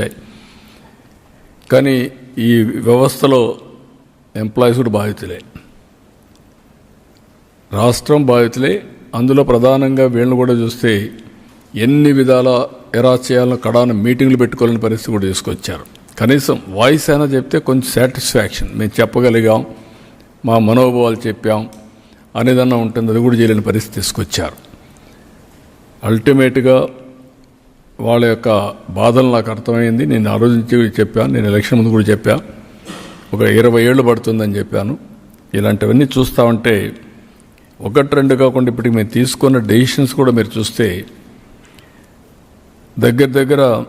వచ్చాయి. కానీ ఈ వ్యవస్థలో ఎంప్లాయీస్ కూడా బాధితులే. రాష్ట్రం బాధితులే. అందులో ప్రధానంగా వీళ్ళని కూడా చూస్తే ఎన్ని విధాల ఎలా చేయాలని కడాన మీటింగ్లు పెట్టుకోవాలని పరిస్థితి కూడా తీసుకొచ్చారు. కనీసం వాయిస్ అయినా చెప్తే కొంచెం సాటిస్ఫాక్షన్ మేము చెప్పగలిగాం మా మనోభావాలు చెప్పాం అనేదన్నా ఉంటుంది అది కూడా చేయలేని పరిస్థితి తీసుకొచ్చారు. అల్టిమేట్గా వాళ్ళ యొక్క బాధలు నాకు అర్థమైంది. నేను ఆ రోజు చెప్పాను. నేను ఎలక్షన్ ముందు కూడా చెప్పాను ఒక ఇరవై ఏళ్ళు పడుతుందని చెప్పాను. ఇలాంటివన్నీ చూస్తూ ఉంటే ఒకటి రెండు కాకుండా ఇప్పటికి మేము తీసుకున్న డెసిషన్స్ కూడా మీరు చూస్తే దగ్గర దగ్గర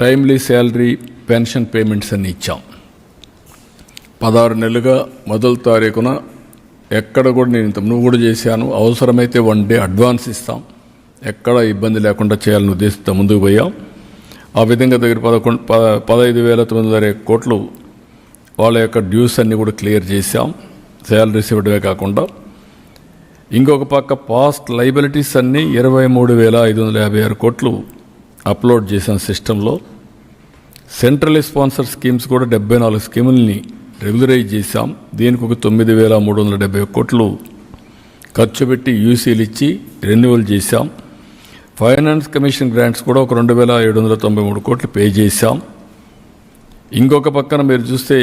టైమ్లీ శాలరీ పెన్షన్ పేమెంట్స్ అన్నీ ఇచ్చాం. పదహారు నెలలుగా మొదటి తారీఖున ఎక్కడ కూడా నేను ఇంత నువ్వు కూడా చేశాను. అవసరమైతే వన్ డే అడ్వాన్స్ ఇస్తాం. ఎక్కడ ఇబ్బంది లేకుండా చేయాలని ఉద్దేశంతో ముందుకు పోయాం. ఆ విధంగా దగ్గర పదకొండు ప పదహైదు వేల తొమ్మిది వందల కోట్లు వాళ్ళ యొక్క డ్యూస్ అన్నీ కూడా క్లియర్ చేశాం. శాలరీస్ ఇవ్వడమే కాకుండా. ఇంకొక పక్క పాస్ట్ లైబిలిటీస్ అన్నీ ఇరవై మూడు వేల ఐదు వందల యాభై ఆరు కోట్లు అప్లోడ్ చేశాం సిస్టంలో. సెంట్రల్ స్పాన్సర్ స్కీమ్స్ కూడా డెబ్బై నాలుగు స్కీముల్ని రెగ్యులరైజ్ చేశాం. దీనికి ఒక తొమ్మిది వేల మూడు వందల డెబ్బై కోట్లు ఖర్చు పెట్టి యూసీలు ఇచ్చి రెన్యువల్ చేశాం. ఫైనాన్స్ కమిషన్ గ్రాంట్స్ కూడా ఒక రెండు వేల ఏడు వందల తొంభై మూడు కోట్లు పే చేశాం. ఇంకొక పక్కన మీరు చూస్తే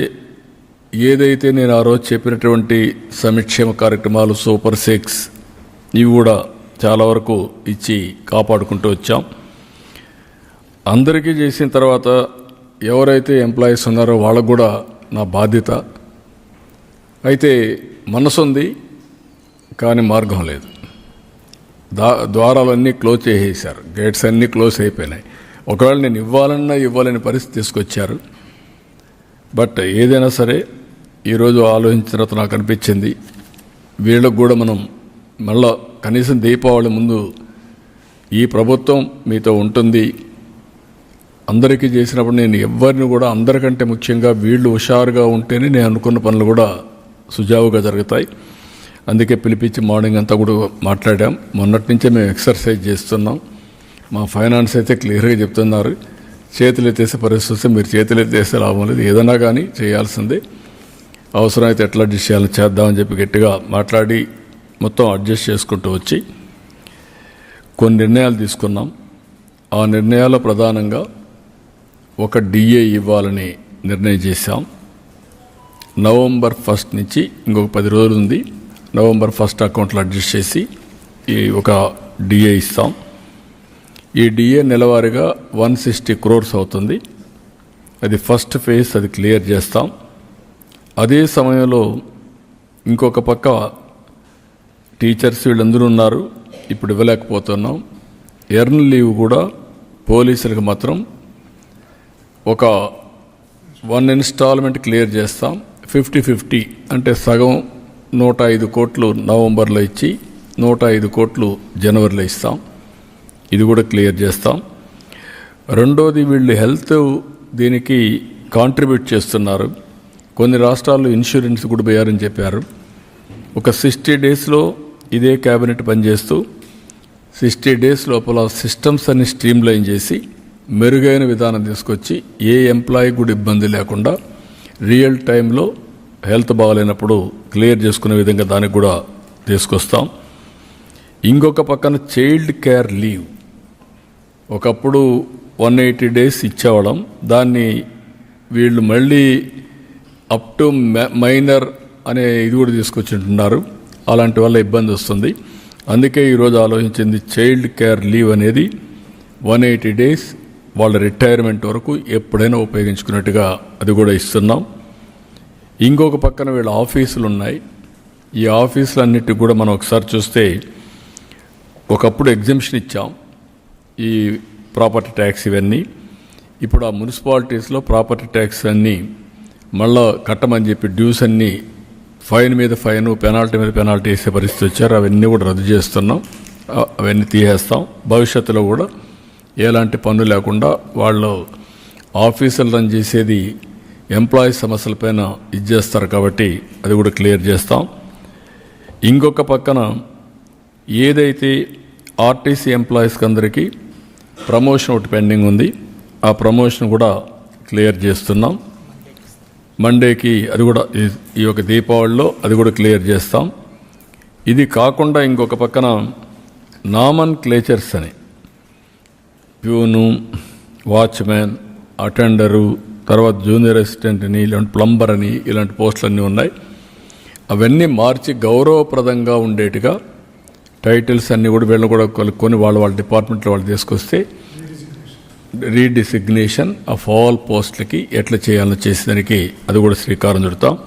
ఏదైతే నేను ఆ రోజు చెప్పినటువంటి సంక్షేమ కార్యక్రమాలు సూపర్ సిక్స్ ఇవి కూడా చాలా వరకు ఇచ్చి కాపాడుకుంటూ వచ్చాం. అందరికీ చేసిన తర్వాత ఎవరైతే ఎంప్లాయీస్ ఉన్నారో వాళ్ళకు కూడా నా బాధ్యత. అయితే మనసు ఉంది కానీ మార్గం లేదు. దా ద్వారాలన్నీ క్లోజ్ చేసేసారు గేట్స్ అన్నీ క్లోజ్ అయిపోయినాయి. ఒకవేళ నేను ఇవ్వాలన్నా ఇవ్వాలని పరిస్థితి తీసుకొచ్చారు. బట్ ఏదైనా సరే ఈరోజు ఆలోచించిన తర్వాత నాకు అనిపించింది వీళ్ళకు కూడా మనం మళ్ళా కనీసం దీపావళి ముందు ఈ ప్రభుత్వం మీతో ఉంటుంది. అందరికీ చేసినప్పుడు నేను ఎవరిని కూడా అందరికంటే ముఖ్యంగా వీళ్ళు హుషారుగా ఉంటేనే నేను అనుకున్న పనులు కూడా సుజావుగా జరుగుతాయి. అందుకే పిలిపించి మార్నింగ్ అంతా కూడా మాట్లాడాం. మొన్నటి నుంచే మేము ఎక్సర్సైజ్ చేస్తున్నాం. మా ఫైనాన్స్ అయితే క్లియర్గా చెప్తున్నారు. చేతులు ఎత్తేసే పరిస్థితి వస్తే మీరు చేతులు ఎత్తేస్తే లాభం లేదు. ఏదైనా కానీ చేయాల్సిందే. అవసరమైతే ఎట్లా అడ్జస్ట్ చేయాలని చేద్దామని చెప్పి గట్టిగా మాట్లాడి మొత్తం అడ్జస్ట్ చేసుకుంటూ వచ్చి కొన్ని నిర్ణయాలు తీసుకున్నాం. ఆ నిర్ణయాల్లో ప్రధానంగా ఒక డిఏ ఇవ్వాలని నిర్ణయం చేశాం. నవంబర్ ఫస్ట్ నుంచి ఇంకొక పది రోజులు ఉంది. నవంబర్ ఫస్ట్ అకౌంట్లో అడ్జస్ట్ చేసి ఈ ఒక డిఏ ఇస్తాం. ఈ డిఏ నెలవారీగా వన్ సిక్స్టీ క్రోర్స్ అవుతుంది. అది ఫస్ట్ ఫేజ్ అది క్లియర్ చేస్తాం. అదే సమయంలో ఇంకొక పక్క టీచర్స్ వీళ్ళందరూ ఉన్నారు. ఇప్పుడు ఇవ్వలేకపోతున్నాం. ఎర్న్ లీవ్ కూడా పోలీసులకు మాత్రం ఒక వన్ ఇన్స్టాల్మెంట్ క్లియర్ చేస్తాం. ఫిఫ్టీ ఫిఫ్టీ అంటే సగం నూట ఐదు కోట్లు నవంబర్లో ఇచ్చి నూట ఐదు కోట్లు జనవరిలో ఇస్తాం. ఇది కూడా క్లియర్ చేస్తాం. రెండోది వీళ్ళు హెల్త్ దీనికి కాంట్రిబ్యూట్ చేస్తున్నారు. కొన్ని రాష్ట్రాల్లో ఇన్సూరెన్స్ కూడా పోయారని చెప్పారు. ఒక సిక్స్టీ డేస్లో ఇదే క్యాబినెట్ పనిచేస్తూ సిక్స్టీ డేస్ లోపల సిస్టమ్స్ అన్ని స్ట్రీమ్లైన్ చేసి మెరుగైన విధానం తీసుకొచ్చి ఏ ఎంప్లాయీ కూడా ఇబ్బంది లేకుండా రియల్ టైంలో హెల్త్ బాగాలేనప్పుడు క్లియర్ చేసుకునే విధంగా దానికి కూడా తీసుకొస్తాం. ఇంకొక పక్కన చైల్డ్ కేర్ లీవ్. ఒకప్పుడు వన్ ఎయిటీ డేస్ ఇచ్చేవాళ్ళం. దాన్ని వీళ్ళు మళ్ళీ అప్ టు మైనర్ అనే ఇది కూడా తీసుకొచ్చింటున్నారు. అలాంటి వల్ల ఇబ్బంది వస్తుంది. అందుకే ఈరోజు ఆలోచించింది చైల్డ్ కేర్ లీవ్ అనేది వన్ ఎయిటీ డేస్ వాళ్ళ రిటైర్మెంట్ వరకు ఎప్పుడైనా ఉపయోగించుకున్నట్టుగా అది కూడా ఇస్తున్నాం. ఇంకొక పక్కన వీళ్ళ ఆఫీసులు ఉన్నాయి. ఈ ఆఫీసులన్నిటికి కూడా మనం ఒకసారి చూస్తే ఒకప్పుడు ఎగ్జిబిషన్ ఇచ్చాం. ఈ ప్రాపర్టీ ట్యాక్స్ ఇవన్నీ. ఇప్పుడు ఆ మున్సిపాలిటీస్లో ప్రాపర్టీ ట్యాక్స్ అన్నీ మళ్ళా కట్టమని చెప్పి డ్యూస్ అన్నీ ఫైన్ మీద ఫైన్ పెనాల్టీ మీద పెనాల్టీ వేసే పరిస్థితి వచ్చారు. అవన్నీ కూడా రద్దు చేస్తున్నాం. అవన్నీ తీసేస్తాం. భవిష్యత్తులో కూడా ఎలాంటి పన్ను లేకుండా వాళ్ళు ఆఫీసులు రన్ చేసేది ఎంప్లాయీ సమస్యలపైన ఇది చేస్తారు కాబట్టి అది కూడా క్లియర్ చేస్తాం. ఇంకొక పక్కన ఏదైతే ఆర్టీసీ ఎంప్లాయీస్కి అందరికీ ప్రమోషన్ ఒకటి పెండింగ్ ఉంది ఆ ప్రమోషన్ కూడా క్లియర్ చేస్తున్నాం. మండేకి అది కూడా ఈ- యొక్క దీపావళిలో అది కూడా క్లియర్ చేస్తాం. ఇది కాకుండా ఇంకొక పక్కన నామన్ క్లేచర్స్ అని. ప్యూను వాచ్మెన్ అటెండరు తర్వాత జూనియర్ అసిస్టెంట్ అని ఇలాంటి ప్లంబర్ అని ఇలాంటి పోస్టులు అన్నీ ఉన్నాయి. అవన్నీ మార్చి గౌరవప్రదంగా ఉండేట్టుగా టైటిల్స్ అన్నీ కూడా వీళ్ళని కూడా కలుపుకొని వాళ్ళు వాళ్ళ డిపార్ట్మెంట్లో వాళ్ళు తీసుకొస్తే రీడిసిగ్నేషన్ ఆఫ్ ఆల్ పోస్టులకి ఎట్లా చేయాలో చేసేదానికి అది కూడా శ్రీకారం చుడతాం.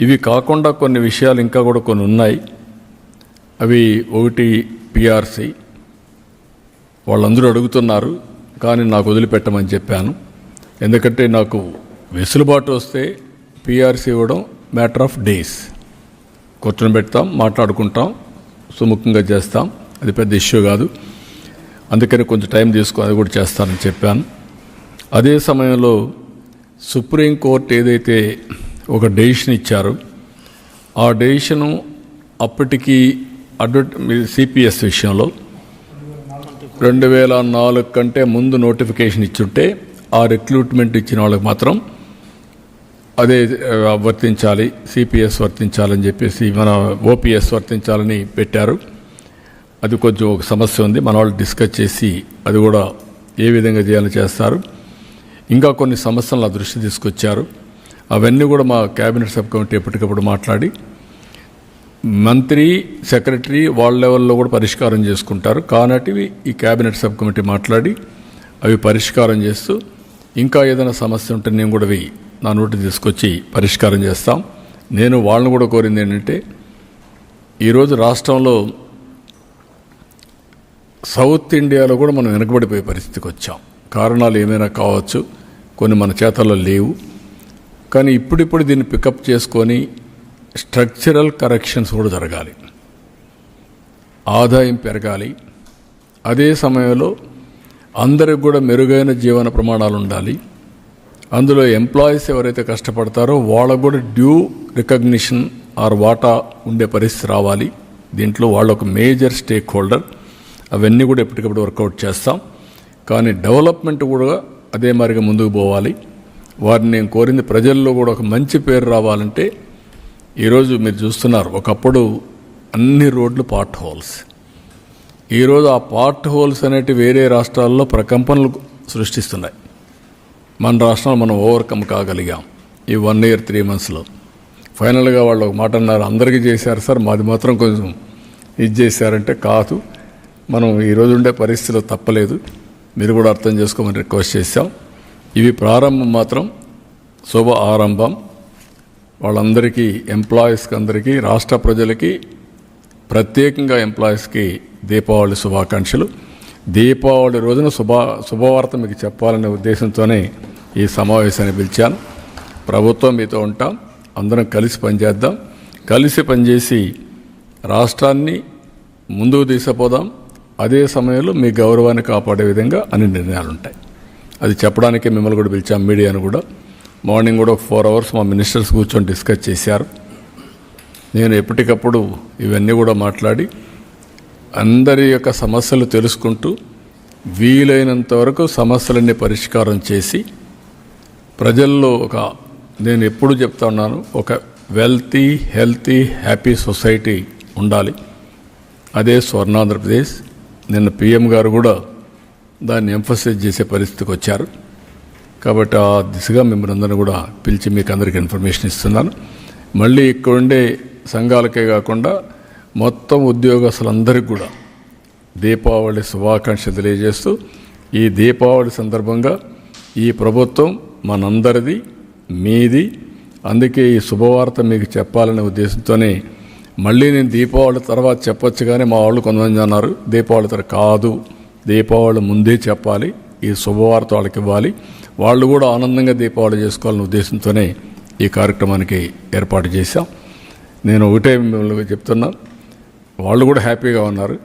ఇవి కాకుండా కొన్ని విషయాలు ఇంకా కూడా కొన్ని ఉన్నాయి. అవి ఒకటి పిఆర్సి. వాళ్ళందరూ అడుగుతున్నారు కానీ నాకు వదిలిపెట్టమని చెప్పాను. ఎందుకంటే నాకు వెసులుబాటు వస్తే పిఆర్సీ ఇవ్వడం మ్యాటర్ ఆఫ్ డేస్ కూర్చొని పెడతాం మాట్లాడుకుంటాం సుముఖంగా చేస్తాం. అది పెద్ద ఇష్యూ కాదు. అందుకని కొంచెం టైం తీసుకుని అది కూడా చేస్తానని చెప్పాను. అదే సమయంలో సుప్రీంకోర్టు ఏదైతే ఒక డెసిషన్ ఇచ్చారో ఆ డెసిషను అప్పటికి అడ్వర్ట్ సిపిఎస్ విషయంలో రెండు వేల నాలుగు కంటే ముందు నోటిఫికేషన్ ఇచ్చుంటే ఆ రిక్రూట్మెంట్ ఇచ్చిన వాళ్ళకి మాత్రం అదే వర్తించాలి సిపిఎస్ వర్తించాలని చెప్పేసి మన ఓపీఎస్ వర్తించాలని పెట్టారు. అది కొంచెం ఒక సమస్య ఉంది. మన వాళ్ళు డిస్కస్ చేసి అది కూడా ఏ విధంగా చేయాలని చేస్తారు. ఇంకా కొన్ని సమస్యలు నా దృష్టి తీసుకొచ్చారు. అవన్నీ కూడా మా కేబినెట్ సబ్ కమిటీ ఎప్పటికప్పుడు మాట్లాడి మంత్రి సెక్రటరీ వాళ్ళ లెవెల్లో కూడా పరిష్కారం చేసుకుంటారు. కానటివి ఈ కేబినెట్ సబ్ కమిటీ మాట్లాడి అవి పరిష్కారం చేస్తూ ఇంకా ఏదైనా సమస్య ఉంటే నేను కూడా అవి నా నోటి తీసుకొచ్చి పరిష్కారం చేస్తాం. నేను వాళ్ళని కూడా కోరింది ఏంటంటే ఈరోజు రాష్ట్రంలో సౌత్ ఇండియాలో కూడా మనం వెనకబడిపోయే పరిస్థితికి వచ్చాం. కారణాలు ఏమైనా కావచ్చు కొన్ని మన చేతల్లో లేవు. కానీ ఇప్పుడిప్పుడు దీన్ని పికప్ చేసుకొని స్ట్రక్చరల్ కరెక్షన్స్ కూడా జరగాలి. ఆదాయం పెరగాలి. అదే సమయంలో అందరికి కూడా మెరుగైన జీవన ప్రమాణాలు ఉండాలి. అందులో ఎంప్లాయీస్ ఎవరైతే కష్టపడతారో వాళ్ళకు కూడా డ్యూ రికగ్నిషన్ ఆర్ వాటా ఉండే పరిస్థితి రావాలి. దీంట్లో వాళ్ళు ఒక మేజర్ స్టేక్ హోల్డర్ అవన్నీ కూడా ఎప్పటికప్పుడు వర్కౌట్ చేస్తాం. కానీ డెవలప్మెంట్ కూడా అదే మారిగా ముందుకు పోవాలి. వారిని నేను కోరింది ప్రజల్లో కూడా ఒక మంచి పేరు రావాలంటే ఈరోజు మీరు చూస్తున్నారు ఒకప్పుడు అన్ని రోడ్లు పార్ట్ హోల్స్ ఈరోజు ఆ పార్ట్ హోల్స్ అనేటి వేరే రాష్ట్రాల్లో ప్రకంపనలు సృష్టిస్తున్నాయి. మన రాష్ట్రంలో మనం ఓవర్కమ్ కాగలిగాం ఈ వన్ ఇయర్ త్రీ మంత్స్లో. ఫైనల్గా వాళ్ళు ఒక మాట అన్నారు అందరికీ చేశారు సార్ మాది మాత్రం కొంచెం ఇది చేశారంటే కాదు. మనం ఈరోజు ఉండే పరిస్థితిలో తప్పలేదు. మీరు కూడా అర్థం చేసుకోమని రిక్వెస్ట్ చేశాం. ఇవి ప్రారంభం మాత్రం శుభ ఆరంభం. వాళ్ళందరికీ ఎంప్లాయీస్కి అందరికీ రాష్ట్ర ప్రజలకి ప్రత్యేకంగా ఎంప్లాయీస్కి దీపావళి శుభాకాంక్షలు. దీపావళి రోజున శుభ శుభవార్త మీకు చెప్పాలనే ఉద్దేశంతోనే ఈ సమావేశాన్ని పిలిచాను. ప్రభుత్వం మీతో ఉంటాం. అందరం కలిసి పనిచేద్దాం. కలిసి పనిచేసి రాష్ట్రాన్ని ముందుకు తీసుకుపోదాం. అదే సమయంలో మీ గౌరవాన్ని కాపాడే విధంగా అన్ని నిర్ణయాలు ఉంటాయి. అది చెప్పడానికే మిమ్మల్ని కూడా పిలిచాం మీడియాను కూడా. మార్నింగ్ కూడా ఒక ఫోర్ అవర్స్ మా మినిస్టర్స్ కూర్చొని డిస్కస్ చేశారు. నేను ఎప్పటికప్పుడు ఇవన్నీ కూడా మాట్లాడి అందరి యొక్క సమస్యలు తెలుసుకుంటూ వీలైనంత వరకు సమస్యలన్నీ పరిష్కారం చేసి ప్రజల్లో ఒక నేను ఎప్పుడు చెప్తా ఉన్నాను ఒక వెల్తీ హెల్తీ హ్యాపీ సొసైటీ ఉండాలి. అదే స్వర్ణాంధ్రప్రదేశ్. నిన్న పిఎం గారు కూడా దాన్ని ఎంఫసైజ్ చేసే పరిస్థితికి వచ్చారు. కాబట్టి ఆ దిశగా మిమ్మల్ని అందరినీ కూడా పిలిచి మీకు అందరికీ ఇన్ఫర్మేషన్ ఇస్తున్నాను. మళ్ళీ ఇక్కడ ఉండే సంఘాలకే కాకుండా మొత్తం ఉద్యోగస్తులందరికీ కూడా దీపావళి శుభాకాంక్షలు తెలియజేస్తూ ఈ దీపావళి సందర్భంగా ఈ ప్రభుత్వం మనందరిది మీది. అందుకే ఈ శుభవార్త మీకు చెప్పాలనే ఉద్దేశంతోనే మళ్ళీ నేను దీపావళి తర్వాత చెప్పొచ్చు కానీ మా వాళ్ళు కొంతమంది అన్నారు దీపావళి తర్వాత కాదు దీపావళి ముందే చెప్పాలి ఈ శుభవార్త వాళ్ళకి ఇవ్వాలి. వాళ్ళు కూడా ఆనందంగా దీపావళి చేసుకోవాలనే ఉద్దేశంతోనే ఈ కార్యక్రమానికి ఏర్పాటు చేశాం. నేను ఒకటే మిమ్మల్ని చెప్తున్నా వాళ్ళు కూడా హ్యాపీగా ఉన్నారు.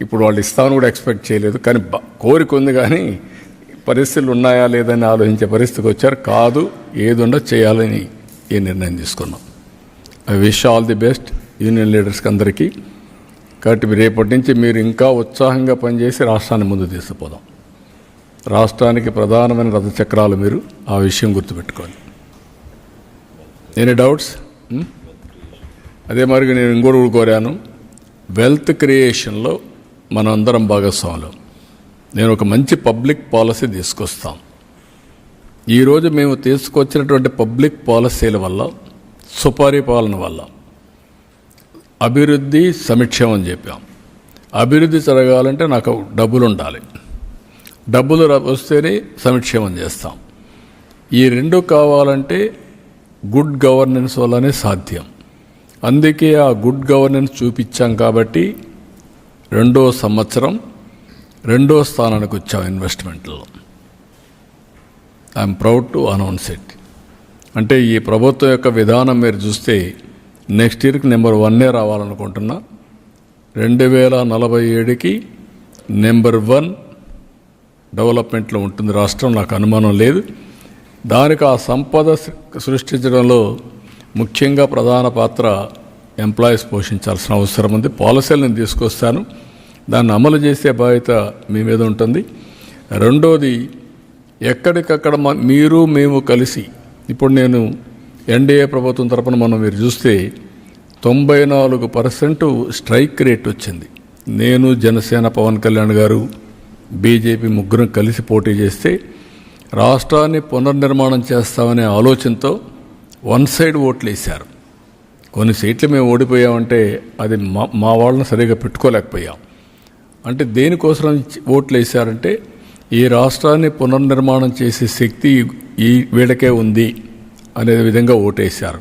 ఇప్పుడు వాళ్ళు ఇస్తామని కూడా ఎక్స్పెక్ట్ చేయలేదు. కానీ బ- కోరిక ఉంది కానీ పరిస్థితులు ఉన్నాయా లేదని ఆలోచించే పరిస్థితికి వచ్చారు. కాదు ఏది ఉండో చేయాలని ఈ నిర్ణయం తీసుకున్నాం. I wish all the best union లీడర్స్కి అందరికీ. కాబట్టి రేపటి నుంచి మీరు ఇంకా ఉత్సాహంగా పనిచేసి రాష్ట్రాన్ని ముందు తీసుకుపోదాం. రాష్ట్రానికి ప్రధానమైన రథచక్రాలు మీరు ఆ విషయం గుర్తుపెట్టుకోండి. Any doubts hmm? అదే మరి నేను ఇంకోటి కోరాను. వెల్త్ క్రియేషన్లో మనందరం భాగస్వాములు. నేను ఒక మంచి పబ్లిక్ పాలసీ తీసుకొస్తాం. ఈరోజు మేము తీసుకొచ్చినటువంటి పబ్లిక్ పాలసీల వల్ల సుపరిపాలన వల్ల అభివృద్ధి సమీక్షం అని చెప్పాం. అభివృద్ధి జరగాలంటే నాకు డబ్బులు ఉండాలి డబ్బులు వస్తేనే సంక్షేమం చేస్తాం. ఈ రెండు కావాలంటే గుడ్ గవర్నెన్స్ వల్లనే సాధ్యం. అందుకే ఆ గుడ్ గవర్నెన్స్ చూపించాం కాబట్టి రెండో సంవత్సరం రెండో స్థానానికి వచ్చాం ఇన్వెస్ట్మెంట్లో. I'm proud to announce it అంటే ఈ ప్రభుత్వం యొక్క విధానం మీరు చూస్తే నెక్స్ట్ ఇయర్కి నెంబర్ వన్నే రావాలనుకుంటున్నా. రెండు వేల నలభై ఏడుకి నెంబర్ వన్ డెవలప్మెంట్లో ఉంటుంది రాష్ట్రం నాకు అనుమానం లేదు. దానికి ఆ సంపద సృష్టించడంలో ముఖ్యంగా ప్రధాన పాత్ర ఎంప్లాయీస్ పోషించాల్సిన అవసరం ఉంది. పాలసీలు నేను తీసుకొస్తాను. దాన్ని అమలు చేసే బాధ్యత మీ మీద ఉంటుంది. రెండోది ఎక్కడికక్కడ మ- మీరు మేము కలిసి ఇప్పుడు నేను ఎన్డీఏ ప్రభుత్వం తరపున మనం మీరు చూస్తే తొంభై నాలుగు పర్సెంట్ స్ట్రైక్ రేట్ వచ్చింది. నేను జనసేన పవన్ కళ్యాణ్ గారు బీజేపీ ముగ్గురం కలిసి పోటీ చేస్తే రాష్ట్రాన్ని పునర్నిర్మాణం చేస్తామనే ఆలోచనతో వన్ సైడ్ ఓట్లు వేశారు కొన్ని సీట్లు మేము ఓడిపోయామంటే అది మా మా వాళ్ళని సరిగా పెట్టుకోలేకపోయాం. అంటే దేనికోసం ఓట్లు వేశారంటే ఈ రాష్ట్రాన్ని పునర్నిర్మాణం చేసే శక్తి ఈ వీళ్ళకే ఉంది అనే విధంగా ఓటేశారు.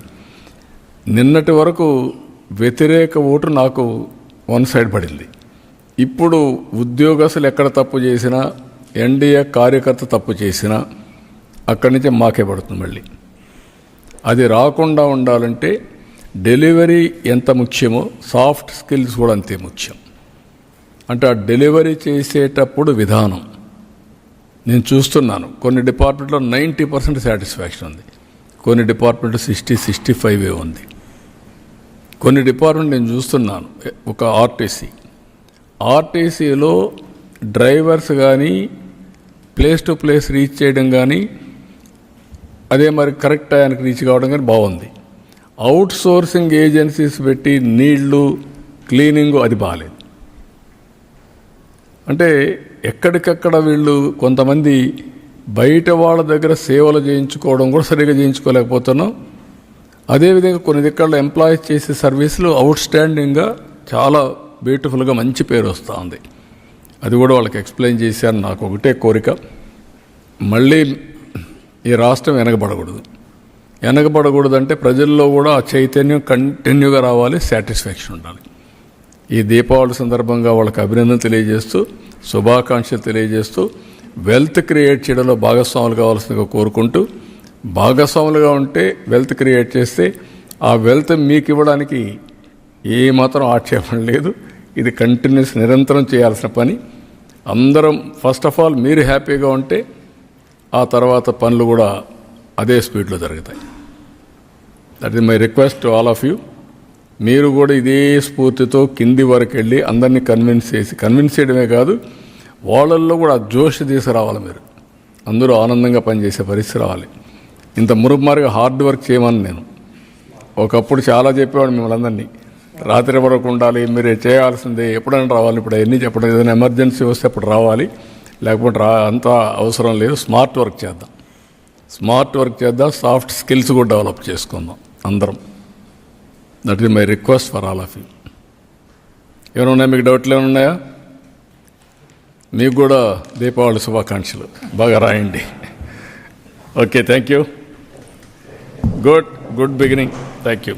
నిన్నటి వరకు వ్యతిరేక ఓటు నాకు వన్ సైడ్ పడింది. ఇప్పుడు ఉద్యోగస్తులు ఎక్కడ తప్పు చేసినా ఎన్డీఏ కార్యకర్త తప్పు చేసినా అక్కడి నుంచి మాకే పడుతుంది మళ్ళీ. అది రాకుండా ఉండాలంటే డెలివరీ ఎంత ముఖ్యమో సాఫ్ట్ స్కిల్స్ కూడా అంతే ముఖ్యం. అంటే ఆ డెలివరీ చేసేటప్పుడు విధానం. నేను చూస్తున్నాను కొన్ని డిపార్ట్మెంట్లో నైంటీ పర్సెంట్ సాటిస్ఫాక్షన్ ఉంది. కొన్ని డిపార్ట్మెంట్ సిక్స్టీ సిక్స్టీ ఫైవ్ ఉంది. కొన్ని డిపార్ట్మెంట్ నేను చూస్తున్నాను ఒక ఆర్టీసీ. ఆర్టీసీలో డ్రైవర్స్ కానీ ప్లేస్ టు ప్లేస్ రీచ్ చేయడం కానీ అదే మరి కరెక్ట్ టైంకి రీచ్ కావడం కానీ బాగుంది. అవుట్ సోర్సింగ్ ఏజెన్సీస్ పెట్టి నీళ్ళు క్లీనింగ్ అది బాగాలేదు అంటే ఎక్కడికక్కడ వీళ్ళు కొంతమంది బయట వాళ్ళ దగ్గర సేవలు చేయించుకోవడం కూడా సరిగా చేయించుకోలేకపోతున్నాం. అదేవిధంగా కొన్ని దిక్కల్లో ఎంప్లాయీస్ చేసే సర్వీసులు అవుట్ స్టాండింగ్గా చాలా బ్యూటిఫుల్గా మంచి పేరు వస్తుంది అది కూడా వాళ్ళకి ఎక్స్ప్లెయిన్ చేశాను. నాకు ఒకటే కోరిక. మళ్ళీ ఈ రాష్ట్రం వెనకబడకూడదు. వెనకబడకూడదంటే ప్రజల్లో కూడా ఆ చైతన్యం కంటిన్యూగా రావాలి సాటిస్ఫాక్షన్ ఉండాలి. ఈ దీపావళి సందర్భంగా వాళ్ళకి అభినందన తెలియజేస్తూ శుభాకాంక్షలు తెలియజేస్తూ వెల్త్ క్రియేట్ చేయడంలో భాగస్వాములు కావాల్సిందిగా కోరుకుంటూ భాగస్వాములుగా ఉంటే వెల్త్ క్రియేట్ చేస్తే ఆ వెల్త్ మీకు ఇవ్వడానికి ఏమాత్రం మాత్రం ఆక్షేపణ లేదు. ఇది కంటిన్యూస్ నిరంతరం చేయాల్సిన పని. అందరం ఫస్ట్ ఆఫ్ ఆల్ మీరు హ్యాపీగా ఉంటే ఆ తర్వాత పనులు కూడా అదే స్పీడ్లో జరుగుతాయి. That is my request to all of you మీరు కూడా ఇదే స్ఫూర్తితో కింది వరకు వెళ్ళి అందరినీ కన్విన్స్ చేసి కన్విన్స్ చేయడమే కాదు వాళ్ళల్లో కూడా జోష్ తీసుకురావాలి మీరు. అందరూ ఆనందంగా పనిచేసే పరిస్థితి రావాలి. ఇంత మురుగుమారుగా హార్డ్ వర్క్ చేయమని నేను. ఒకప్పుడు చాలా చెప్పేవాడు మిమ్మల్ని అందరినీ. రాత్రి వరకు ఉండాలి మీరు చేయాల్సిందే ఎప్పుడైనా రావాలి ఇప్పుడు ఎన్ని చెప్పడం ఏదైనా ఎమర్జెన్సీ వస్తే అప్పుడు రావాలి. లేకపోతే రా అంత అవసరం లేదు. స్మార్ట్ వర్క్ చేద్దాం. స్మార్ట్ వర్క్ చేద్దాం. సాఫ్ట్ స్కిల్స్ కూడా డెవలప్ చేసుకుందాం అందరం. That is my request for all of you ఏమైనా ఉన్నాయా? మీకు డౌట్లు ఏమైనా ఉన్నాయా? మీకు కూడా దీపావళి శుభాకాంక్షలు. బాగా రాయండి. Okay thank you good good beginning thank you